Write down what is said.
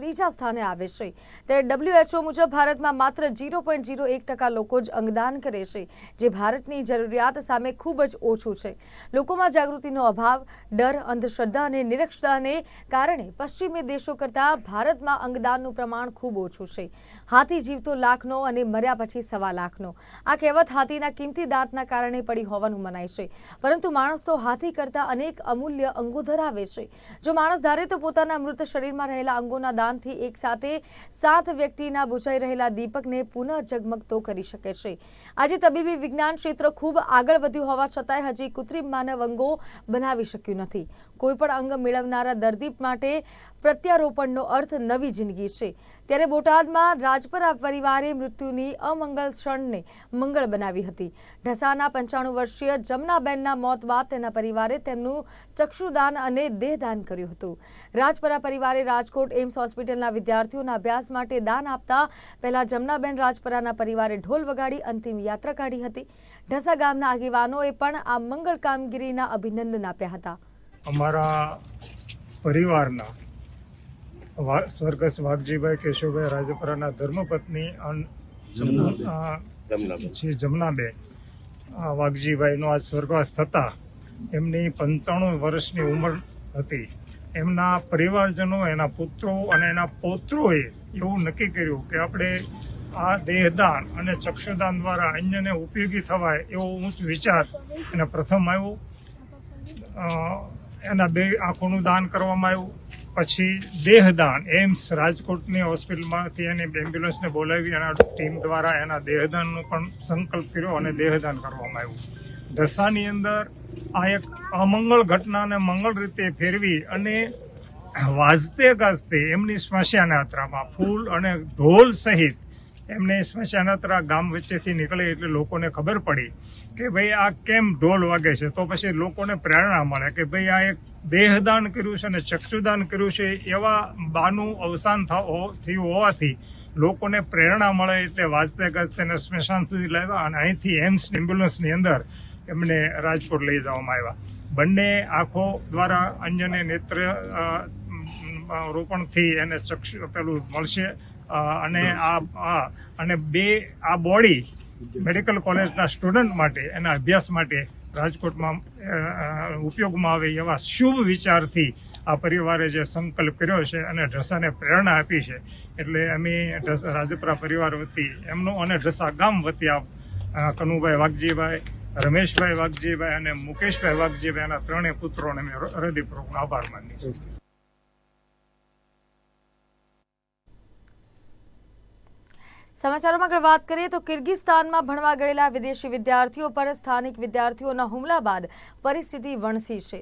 ત્રીજા સ્થાને આવે છે. ત્યારે ડબ્લ્યુએચઓ મુજબ ભારતમાં માત્ર ઝીરો પોઈન્ટ ઝીરો એક ટકા લોકો જ અંગદાન કરે છે, જે ભારતની જરૂરિયાત સામે ખૂબ જ ઓછું છે. લોકોમાં જાગૃતિનો અભાવ, ડર, અંધશ્રદ્ધા અને નિરક્ષતાને કારણે પશ્ચિમી દેશો કરતાં ભારતમાં અંગદાનનું પ્રમાણ ખૂબ ઓછું છે. હાથી જીવતો લાખનો અને મર્યા પછી સવા લાખનો. આ કહેવત હાથીના કિંમતી દાંતના કારણે પડી હોવાનું મનાય છે. પરંતુ માણસ તો હાથી કરતાં અનેક અમૂલ્ય અંગો ધરાવે છે. જો માણસ ધારે તો પોતાના મૃત શરીરમાં રહેલા અંગોના દાનથી એક સાથે સાત વ્યક્તિના બુઝાઈ રહેલા દીપકને પુનઃ ઝગમગતો કરી શકે છે. આજે તબીબી વિજ્ઞાન ક્ષેત્ર ખૂબ આગળ વધ્યું હોવા છતાંય હજી કૃત્રિમ માનવ અંગો બનાવી શક્યું નથી. કોઈપણ અંગ મેળવનારા દર્દી માટે પ્રત્યારોપણનો અર્થ નવી જિંદગી છે. ત્યારે બોટાદમાં રાજપરા પરિવારે મૃત્યુની અમંગલ ક્ષણને મંગળ બનાવી હતી. ઢસાના પંચાણું વર્ષીય જમનાબેનના મોત બાદ તેના પરિવારે તેમનું ચક્ષુદાન અને દેહદાન કર્યું હતું. રાજપરા પરિવારે રાજકોટ એમ્સ હોસ્પિટલના વિદ્યાર્થીઓના અભ્યાસ માટે દાન આપતા પહેલા જમનાબેન રાજપરાના પરિવારે ઢોલ વગાડી અંતિમ યાત્રા કાઢી હતી. ઢસા ગામના આગેવાનોએ પણ આ મંગળ કામગીરીના અભિનંદન આપ્યા હતા. અમારા પરિવારના વા- સ્વર્ગસ્થ વાઘજીભાઈ કેશવભાઈ રાજપરાના ધર્મપત્ની. શ્રી જમનાબેન. વાઘજીભાઈનો આજ સ્વર્ગવાસ થતા એમની પંચાણું વર્ષની ઉંમર હતી. એમના પરિવારજનો, એના પુત્રો અને એના પૌત્રોએ એવું નક્કી કર્યું કે આપણે આ દેહદાન અને ચક્ષુદાન દ્વારા અન્યને ઉપયોગી થવાય એવો ઊંચ વિચાર એને પ્રથમ આવ્યો. એના બે આંખોનું દાન કરવામાં આવ્યું. પછી દેહદાન એમ્સ રાજકોટની હોસ્પિટલમાંથી એની એમ્બ્યુલન્સને બોલાવી એના ટીમ દ્વારા એના દેહદાનનો પણ સંકલ્પ કર્યો અને દેહદાન કરવામાં આવ્યું. ઢસાની અંદર આ એક અમંગળ ઘટનાને મંગળ રીતે ફેરવી અને વાજતે ગાજતે એમની સ્મશાન યાત્રામાં ફૂલ અને ઢોલ સહિત એમને સ્મશાન યાત્રા ગામ વચ્ચેથી નીકળી એટલે લોકોને ખબર પડી કે ભાઈ આ કેમ ઢોલ વાગે છે? તો પછી લોકોને પ્રેરણા મળે કે ભાઈ આ એક દેહદાન કર્યું છે અને ચક્ષુદાન કર્યું છે. એવા બાનું અવસાન થયું હોવાથી લોકોને પ્રેરણા મળે એટલે વાજતે ગાજતે સ્મશાન સુધી લાવ્યા અને અહીંથી એમ્સ, એમ્બ્યુલન્સની અંદર એમને રાજકોટ લઈ જવામાં આવ્યા. બંને આંખો દ્વારા અન્યને નેત્ર રોપણથી એને ચક્ષુ પેલું મળશે. અને આ અને બે, આ બોડી મેડિકલ કોલેજના સ્ટુડન્ટ માટે, એના અભ્યાસ માટે રાજકોટમાં ઉપયોગમાં આવે એવા શુભ વિચારથી આ પરિવારે જે સંકલ્પ કર્યો છે અને ઢસાને પ્રેરણા આપી છે. એટલે અમે રાજપરા પરિવાર વતી એમનો અને ઢસા ગામ વતી આ કનુભાઈ વાઘજીભાઈ રમેશભાઈ વાઘજીભાઈ અને મુકેશભાઈ વાઘજીભાઈ, એના ત્રણેય પુત્રોને મેં હૃદયપૂર્વક આભાર માની છું. સમાચારોમાં આગળ વાત કરીએ તો કિર્ગિસ્તાનમાં ભણવા ગયેલા વિદેશી વિદ્યાર્થીઓ પર સ્થાનિક વિદ્યાર્થીઓના હુમલા બાદ પરિસ્થિતિ વણસી છે.